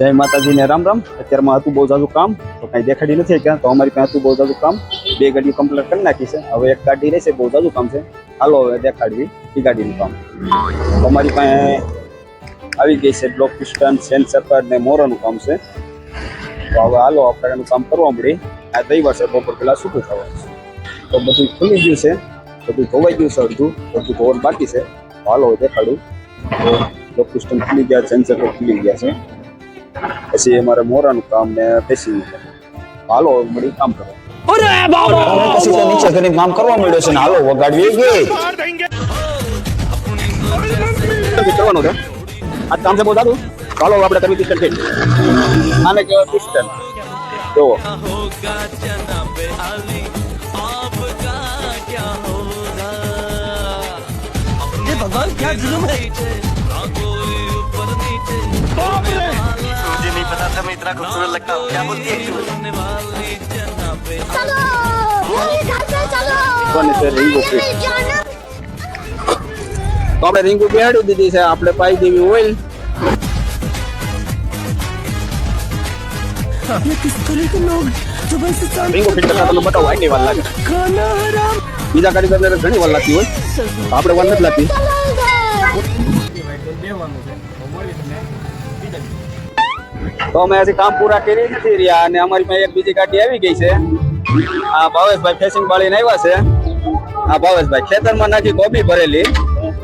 જય માતાજીને રામ રામ. અત્યારમાં હતું બહુ જાજુ કામ, તો કાંઈ દેખાડી નથી ક્યાં તો અમારી પાસે હતું બહુ જાજુ કામ. બે ગાડીઓ કમ્પ્લીટ કરી નાખી છે. હવે એક ગાડી રહેશે, બહુ જાજુ કામ છે. હાલો હવે દેખાડવી એ ગાડીનું કામ. અમારી પાસે આવી ગઈ છે બ્લોક પિસ્ટન સેન્સર ને મોરાનું કામ છે. તો હવે હાલો આપણે એનું કામ કરવા મળી આ દઈ વર્ષે બપોર પેલા શું થવાનું છે. તો બધું ખુલી ગયું છે. બધું ધોવાઈ ગયું છે અડધું. બધું ધોવાનું બાકી છે. હાલો દેખાડું. તો બ્લોક પિસ્ટન ખુલી ગયા સેન્સર ખુલી ગયા છે. પછી અમારે મોરાનું કામ ને પેસી હાલો હવે મળી કામ કરવા હવે પછી તો નીચે કરીને કામ કરવા માંડ્યો છે ને હાલો વગાડવી ગઈ કરવાનું છે આ કામ છે બહુ સારું ચાલો આપણે કરવી પિસ્ટન ફિટ આને કહેવાય પિસ્ટન જો मुझे রাখো রাখো সুন্দর লাগতো কেমন দিয়ে একটু চলো આપણે રીંગુ બેહાડી દીધી છે આપણે પાઈ દેવી ઓઇલ રીંગુ ફિટ કરતા તમને બતાવો આઈ વાર લાગે બીજા કારીગરને ઘણી વાર લાગતી હોય આપણે વાર નથી લાગતી તો અમે હજી કામ પૂરા કરી નથી રહ્યા અને અમારી પાસે એક બીજી ગાડી આવી ગઈ છે. આ ભાવેશભાઈ ફેસિંગ બાળીને આવ્યા છે. આ ભાવેશભાઈ ખેતરમાં નાખી કોબી ભરેલી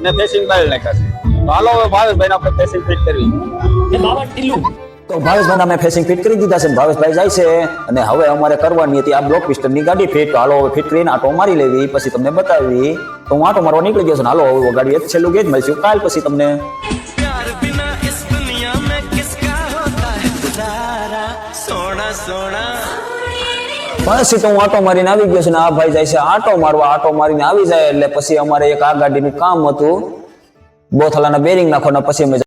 ને ફેસિંગ બાળી નાખ્યા છે. તો હાલો હવે ભાવેશભાઈને આપણે ફેસિંગ ફિટ કરવી. તો ભાવેશભાઈ અમે ફેસિંગ ફિટ કરી દીધા છે ને ભાવેશભાઈ જાય છે અને હવે અમારે કરવાની હતી આ બ્લોક પિસ્ટનની ગાડી ફિટ. તો હાલો હવે ફિટ કરીને આટો મારી લેવી પછી તમને બતાવી. તો હું આટો મારવા નીકળી ગયો છું હાલો હવે ગાડી એક છેલ્લું ગેજ મળશું. કાલ પછી તમને બસ તો હું આટો મારીને આવી ગયો છું ને આ ભાઈ જાય છે આટો મારવા, આટો મારીને આવી જાય એટલે પછી અમારે એક આ ગાડીનું કામ હતું. બોથલાના બેરિંગ નાખવાના પછી અમે